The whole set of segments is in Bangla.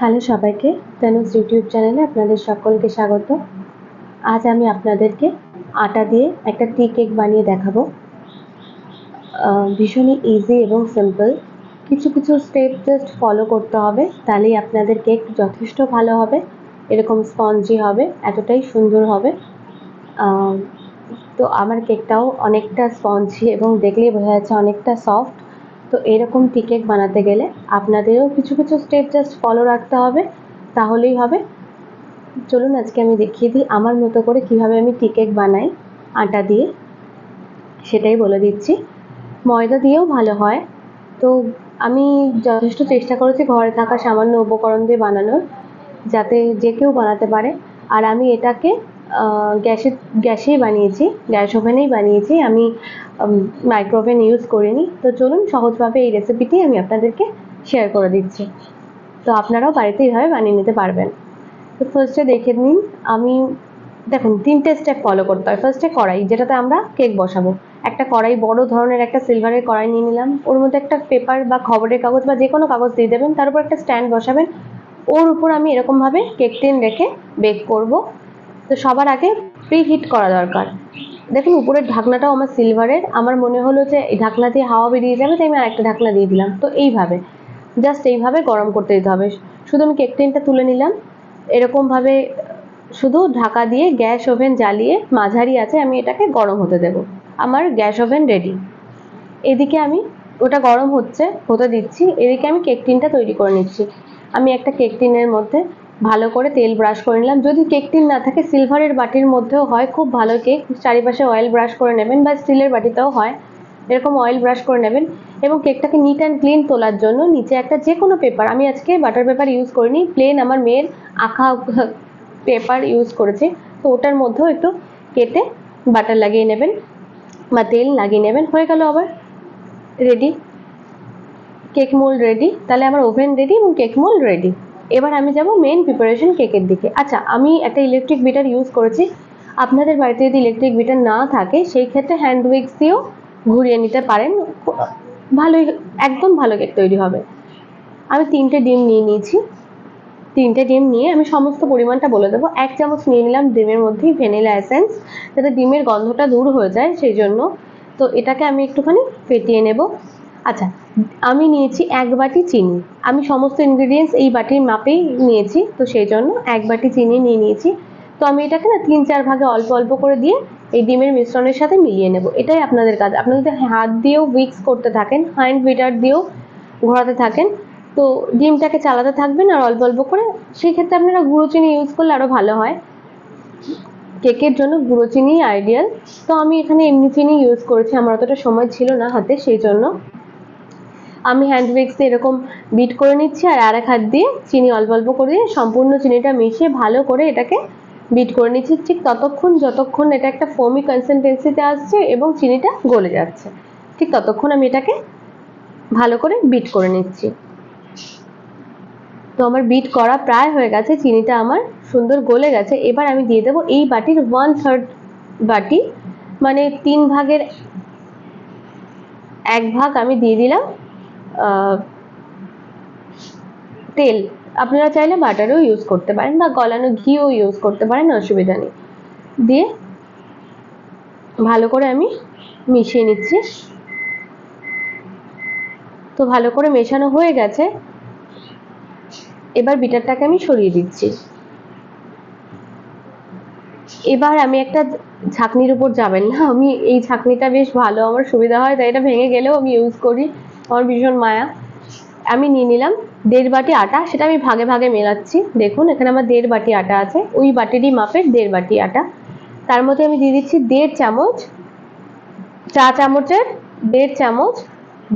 হ্যালো সবাইকে, তানুজ ইউটিউব চ্যানেলে আপনাদের সকলকে স্বাগত। আজ আমি আপনাদেরকে আটা দিয়ে একটা টি কেক বানিয়ে দেখাবো। ভীষণই ইজি এবং সিম্পল কিছু কিছু স্টেপ জাস্ট ফলো করতে হবে, তাহলেই আপনাদের কেক যথেষ্ট ভালো হবে, এরকম স্পঞ্জি হবে, এতটাই সুন্দর হবে। তো আমার কেকটাও অনেকটা স্পঞ্জি এবং দেখলেই বোঝা যাচ্ছে অনেকটা সফট তো এরকম টি কেক বানাতে গেলে আপনাদেরও কিছু কিছু স্টেপ জাস্ট ফলো রাখতে হবে, তাহলেই হবে। চলুন আজকে আমি দেখিয়ে দিই আমার মতো করে কীভাবে আমি টি কেক বানাই, আটা দিয়ে। সেটাই বলে দিচ্ছি। ময়দা দিয়েও ভালো হয়। তো আমি যথেষ্ট চেষ্টা করেছি ঘরে থাকা সামান্য উপকরণ দিয়ে বানানোর, যাতে যে কেউ বানাতে পারে। আর আমি এটাকে গ্যাসে, গ্যাসেই বানিয়েছি, গ্যাস ওভেনেই বানিয়েছি। আমি মাইক্রোওভেন ইউজ করিনি। তো চলুন, সহজভাবে এই রেসিপিটি আমি আপনাদেরকে শেয়ার করে দিচ্ছি। তো আপনারাও বাড়িতে এইভাবে বানিয়ে নিতে পারবেন। তো ফার্স্টে দেখে নিন, আমি, দেখুন, তিনটে স্টেপ ফলো করতে হয়। ফার্স্টে কড়াই, যেটাতে আমরা কেক বসাবো। একটা কড়াই বড় ধরনের, একটা সিলভারের কড়াই নিয়ে নিলাম। ওর মধ্যে একটা পেপার বা খবরের কাগজ বা যে কোনো কাগজ দিয়ে দেবেন। তার উপর একটা স্ট্যান্ড বসাবেন। ওর উপর আমি এরকমভাবে কেক টিন রেখে বেক করব। তো সবার আগে প্রি হিট করা দরকার। দেখুন, উপরের ঢাকনাটাও আমার সিলভারের আমার মনে হলো যে এই ঢাকনা দিয়ে হাওয়া বেরিয়ে যাবে, তাই আমি আরেকটা ঢাকনা দিয়ে দিলাম। তো এইভাবে জাস্ট এইভাবে গরম করতে দিতে হবে। শুধু আমি কেক টিনটা তুলে নিলাম। এরকমভাবে শুধু ঢাকা দিয়ে গ্যাস ওভেন জ্বালিয়ে মাঝারি আছে, আমি এটাকে গরম হতে দেব। আমার গ্যাস ওভেন রেডি এদিকে আমি, ওটা গরম হচ্ছে, হতে দিচ্ছি। এদিকে আমি কেক টিনটা তৈরি করে নিচ্ছি। আমি একটা কেক টিনের মধ্যে ভালো করে তেল ব্রাশ করে নিলাম। যদি কেক টিন না থাকে সিলভারের বাটির মধ্যেও হয়, খুব ভালো কেক চারিপাশে অয়েল ব্রাশ করে নেবেন বা স্টিলের বাটিতেও হয়। এরকম অয়েল ব্রাশ করে নেবেন এবং কেকটাকে নিট অ্যান্ড ক্লিন তোলার জন্য নিচে একটা যে কোনো পেপার আমি আজকে বাটার পেপার ইউজ করিনি প্লেন আমার মেয়ের আঁকা পেপার ইউজ করেছি। তো ওটার মধ্যেও একটু কেটে বাটার লাগিয়ে নেবেন বা তেল লাগিয়ে নেবেন। হয়ে গেল আবার রেডি কেক মোল্ড রেডি তাহলে আমার ওভেন রেডি এবং কেক মোল্ড রেডি এবার আমি যাব মেন প্রিপারেশন কেকের দিকে। আচ্ছা আমি একটা ইলেকট্রিক বিটার ইউজ করেছি। আপনাদের বাড়িতে যদি ইলেকট্রিক বিটার না থাকে, সেই ক্ষেত্রে হ্যান্ড উইক্স দিয়েও ঘুরিয়ে নিতে পারেন। ভালোই, একদম ভালো কেক তৈরি হবে। আমি তিনটে ডিম নিয়ে নিয়েছি। তিনটে ডিম নিয়ে আমি সমস্ত পরিমাণটা বলে দেবো। এক চামচ নিয়ে নিলাম ডিমের মধ্যেই ভ্যানিলা এসেন্স যাতে ডিমের গন্ধটা দূর হয়ে যায় সেই জন্য। তো এটাকে আমি একটুখানি ফেটিয়ে নেব। আচ্ছা আমি নিয়েছি এক বাটি চিনি। আমি সমস্ত ইনগ্রিডিয়েন্টস এই বাটির মাপেই নিয়েছি, তো সেই জন্য এক বাটি চিনি নিয়ে নিয়েছি। তো আমি এটাকে না তিন চার ভাগে অল্প অল্প করে দিয়ে এই ডিমের মিশ্রণের সাথে মিলিয়ে নেব। এটাই আপনাদের কাজ। আপনারা যদি হাত দিয়েও উইক্স করতে থাকেন হ্যান্ড বিটার দিয়েও ঘোরাতে থাকেন, তো ডিমটাকে চালাতে থাকবেন আর অল্প অল্প করে। সেই ক্ষেত্রে আপনারা গুঁড়ো চিনি ইউজ করলে আরও ভালো হয়। কেকের জন্য গুঁড়ো চিনি আইডিয়াল তো আমি এখানে এমনি চিনি ইউজ করেছি, আমার অতটা সময় ছিল না হাতে, সেই জন্য আমি হ্যান্ড উইক্স এরকম বিট করে নিচ্ছি আর আরেক হাত দিয়ে চিনি অল্প অল্প করে সম্পূর্ণ চিনিটা মিশিয়ে ভালো করে এটাকে বিট করে নিচ্ছি। ঠিক ততক্ষণ যতক্ষণ এটা একটা ফোমি কনসিস্টেন্সিতে আসছে এবং চিনিটা গলে যাচ্ছে, ঠিক ততক্ষণ আমি এটাকে ভালো করে বিট করে নিচ্ছি। তো আমার বিট করা প্রায় হয়ে গেছে, চিনিটা আমার সুন্দর গলে গেছে। এবার আমি দিয়ে দেবো এই বাটির ওয়ান থার্ড বাটি মানে তিন ভাগের এক ভাগ আমি দিয়ে দিলাম। তেল। আপনারা চাইলে বাটারও ইউজ করতে পারেন বা গলানো ঘিও ইউজ করতে পারেন, অসুবিধা নেই। দিয়ে ভালো করে আমি মিশিয়ে নিচ্ছি। তো ভালো করে মেশানো হয়ে গেছে। এবার বিটারটাকে আমি সরিয়ে দিচ্ছি। এবার আমি একটা ছাকনির উপর যাবেন না। আমি এই ছাকনিটা বেশ ভালো, আমার সুবিধা হয়, তাই এটা ভেঙে গেলেও আমি ইউজ করি। আমার ভীষণ মায়া। আমি নিয়ে নিলাম দেড় বাটি আটা, সেটা আমি ভাগে ভাগে মেলাচ্ছি। দেখুন, এখানে আমার দেড় বাটি আটা আছে। ওই বাটিরই মাপের দেড় বাটি আটা। তার মধ্যে আমি দিয়ে দিচ্ছি দেড় চামচ, চা চামচের দেড় চামচ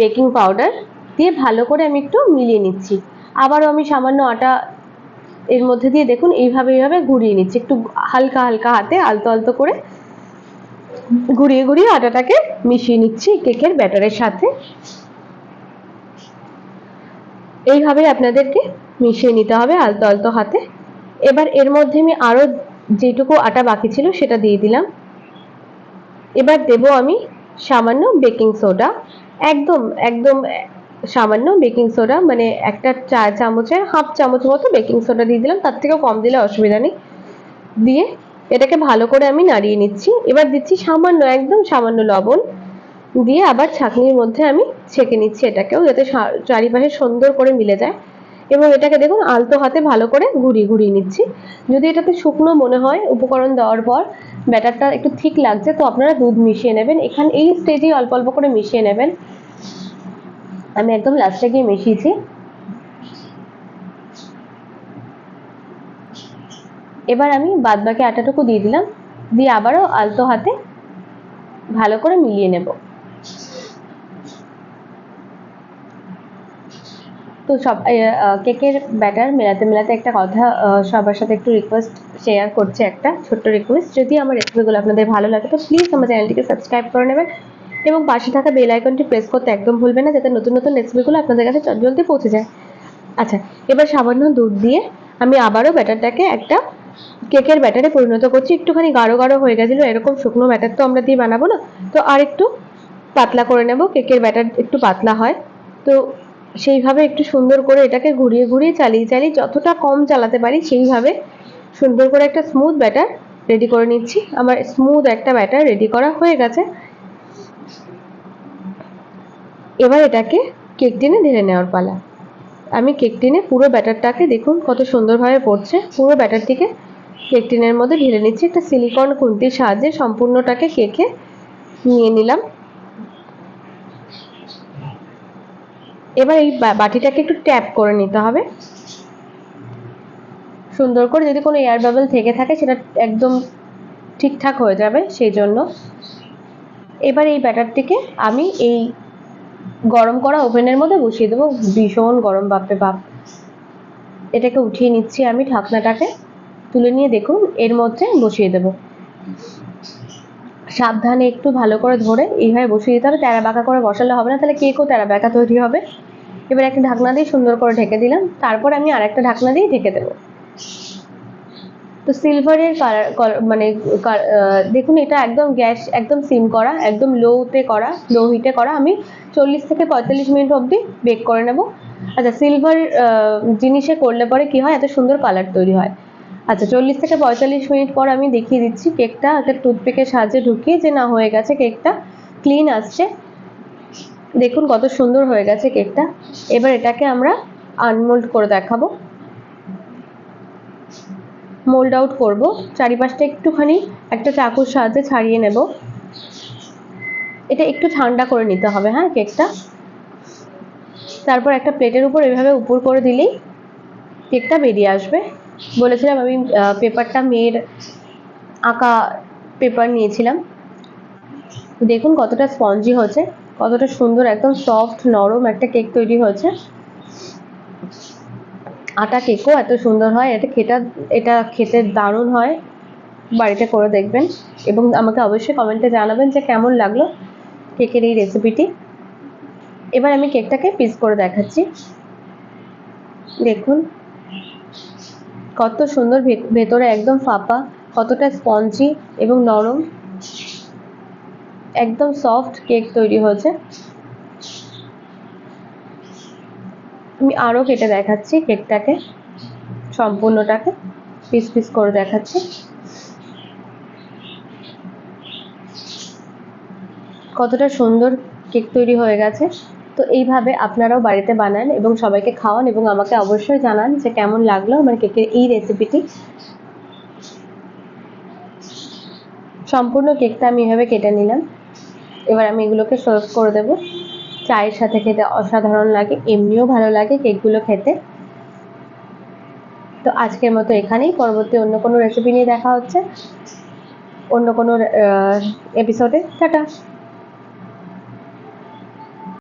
বেকিং পাউডার দিয়ে ভালো করে আমি একটু মিলিয়ে নিচ্ছি। আবারও আমি সামান্য আটা এর মধ্যে দিয়ে দেখুন, এইভাবে এইভাবে ঘুরিয়ে নিচ্ছি। একটু হালকা হালকা হাতে আলতো আলতো করে ঘুরিয়ে ঘুরিয়ে আটাটাকে মিশিয়ে নিচ্ছি কেকের ব্যাটারের সাথে। এইভাবে আপনাদেরকে মিশিয়ে নিতে হবে আলতো আলতো হাতে। এবার এর মধ্যে আমি আরও যেটুকু আটা বাকি ছিল সেটা দিয়ে দিলাম। এবার দেব আমি সামান্য বেকিং সোডা। একদম একদম সামান্য বেকিং সোডা মানে একটা চা চামচের হাফ চামচ মতো বেকিং সোডা দিয়ে দিলাম। তার থেকেও কম দিলে অসুবিধা নেই। দিয়ে এটাকে ভালো করে আমি নাড়িয়ে নিচ্ছি। এবার দিচ্ছি সামান্য, একদম সামান্য লবণ। দিয়ে আবার ছাঁকনির মধ্যে আমি ছেঁকে নিচ্ছি এটাকেও, যাতে চারিপাশে সুন্দর করে মিলে যায়। এবং এটাকে দেখুন আলতো হাতে ভালো করে ঘুরিয়ে ঘুরিয়ে নিচ্ছি। যদি এটাতে শুকনো মনে হয় উপকরণ দেওয়ার পর ব্যাটারটা একটু ঠিক লাগছে, তো আপনারা দুধ মিশিয়ে নেবেন। এখানে, এই স্টেজেই অল্প অল্প করে মিশিয়ে নেবেন। আমি একদম লাস্টে গিয়ে মিশিয়েছি। এবার আমি বাদবাকি আটাটুকু দিয়ে দিলাম। দিয়ে আবারও আলতো হাতে ভালো করে মিলিয়ে নেব। তো সব কেকের ব্যাটার মেলাতে মেলাতে একটা কথা সবার সাথে একটু রিকোয়েস্ট শেয়ার করছি একটা ছোট্ট রিকোয়েস্ট যদি আমার রেসিপিগুলো আপনাদের ভালো লাগে, তো প্লিজ আমার চ্যানেলটিকে সাবস্ক্রাইব করে নেবেন এবং পাশে থাকা বেল আইকনটি প্রেস করতে একদম ভুলবেন না, যাতে নতুন নতুন রেসিপিগুলো আপনাদের কাছে জলদি পৌঁছে যায়। আচ্ছা এবার সামান্য দুধ দিয়ে আমি আবারও ব্যাটারটাকে একটা কেকের ব্যাটারে পরিণত করছি। একটুখানি গাঢ় গাঢ় হয়ে গেছিল, এরকম শুকনো ব্যাটার তো আমরা দিয়ে বানাবো না। তো আর একটু পাতলা করে নেব, কেকের ব্যাটার একটু পাতলা হয়। তো সেইভাবে একটু সুন্দর করে এটাকে ঘুরিয়ে ঘুরিয়ে চালিয়ে চালিয়ে যতটা কম চালাতে পারি সেইভাবে সুন্দর করে একটা স্মুথ ব্যাটার রেডি করে নিচ্ছি। আমার স্মুথ একটা ব্যাটার রেডি করা হয়ে গেছে। এবার এটাকে কেক টিনে ঢেলে নেওয়ার পালা। আমি কেক টিনে পুরো ব্যাটারটাকে দেখুন কত সুন্দরভাবে পড়ছে। পুরো ব্যাটারটিকে কেক টিনের মধ্যে ঢেলে নিচ্ছি। একটা সিলিকন খুন্তির সাহায্যে সম্পূর্ণটাকে কেকে নিয়ে নিলাম। এবার এই বাটিটাকে একটু ট্যাপ করে নিতে হবে। সুন্দর করে যদি কোনো এয়ার বাবল থেকে থাকে, সেটা একদম ঠিকঠাক হয়ে যাবে সেই জন্য এবার এই ব্যাটারটিকে আমি এই গরম করা ওভেনের মধ্যে বসিয়ে দেবো। ভীষণ গরম, বাপরে বাপ। এটাকে উঠিয়ে নিচ্ছি আমি ঢাকনাটাকে। তুলে নিয়ে দেখুন, এর মধ্যে বসিয়ে দেবো। সাবধানে একটু ভালো করে ধরে এইভাবে বসিয়ে দিতে হবে। তেরা বাঁকা করে বসালে হবে না, তাহলে কেকও তেরা বাঁকা তৈরি হবে? এবার একটা ঢাকনা দিয়ে সুন্দর করে ঢেকে দিলাম। তারপর আমি আর একটা ঢাকনা দিয়ে ঢেকে দেবো। তো সিলভারের কালার মানে দেখুন এটা একদম গ্যাস, একদম সিম করা, একদম লোতে করা, লো হিটে করা। আমি চল্লিশ থেকে পঁয়তাল্লিশ মিনিট অবধি বেক করে নেব। আচ্ছা সিলভার জিনিসে করলে পরে কি হয়? এত সুন্দর কালার তৈরি হয়। আচ্ছা চল্লিশ থেকে পঁয়তাল্লিশ মিনিট পর আমি দেখিয়ে দিচ্ছি কেকটা। একটা টুথপিকের সাহায্যে ঢুকিয়ে যে না হয়ে গেছে কেকটা, ক্লিন আসছে। দেখুন কত সুন্দর হয়ে গেছে কেকটা। এবার এটাকে আমরা আনমোল্ড করে দেখাবো। মোল্ড আউট করব। চারিপাশটা একটুখানি একটা চাকুর সাহায্যে ছাড়িয়ে নেব। এটা একটু ঠান্ডা করে নিতে হবে হ্যাঁ কেকটা। তারপর একটা প্লেটের উপর এভাবে উপর করে দিলেই কেকটা বেরিয়ে আসবে। বলেছিলাম আমি পেপারটা মেয়ের আঁকা পেপার নিয়েছিলাম। দেখুন কতটা স্পঞ্জি হয়েছে কতটা সুন্দর, একদম সফট নরম একটা কেক তৈরি হয়েছে। আটা কেকও এত সুন্দর হয়, এটা খেটা এটা খেতে দারুণ হয়। বাড়িতে করে দেখবেন। এবং আমাকে অবশ্যই কমেন্টে জানাবেন যে কেমন লাগল কেকের এই রেসিপিটি এবার আমি কেকটাকে পিস করে দেখাচ্ছি। দেখুন। কত সুন্দর ভেতরে একদম ফাঁপা, কতটা স্পঞ্জি এবং নরম। একদম সফট কেক তৈরি হয়েছে। আমি আরও কেটে দেখাচ্ছি কেকটাকে সম্পূর্ণটাকে পিস পিস করে দেখাচ্ছি। কতটা সুন্দর কেক তৈরি হয়ে গেছে। তো এইভাবে আপনারাও বাড়িতে বানান এবং সবাইকে খাওয়ান এবং আমাকে অবশ্যই জানান যে কেমন লাগল আমার কেকের এই রেসিপিটি সম্পূর্ণ কেকটা আমি এভাবে কেটে নিলাম। এবার আমি এগুলোকে সার্ভ করে দেবো। চায়ের সাথে খেতে অসাধারণ লাগে, এমনিও ভালো লাগে কেকগুলো খেতে। তো আজকের মতো এখানেই, পরবর্তী অন্য কোনো রেসিপি নিয়ে দেখা হচ্ছে। অন্য কোনো এপিসোডে টাটা!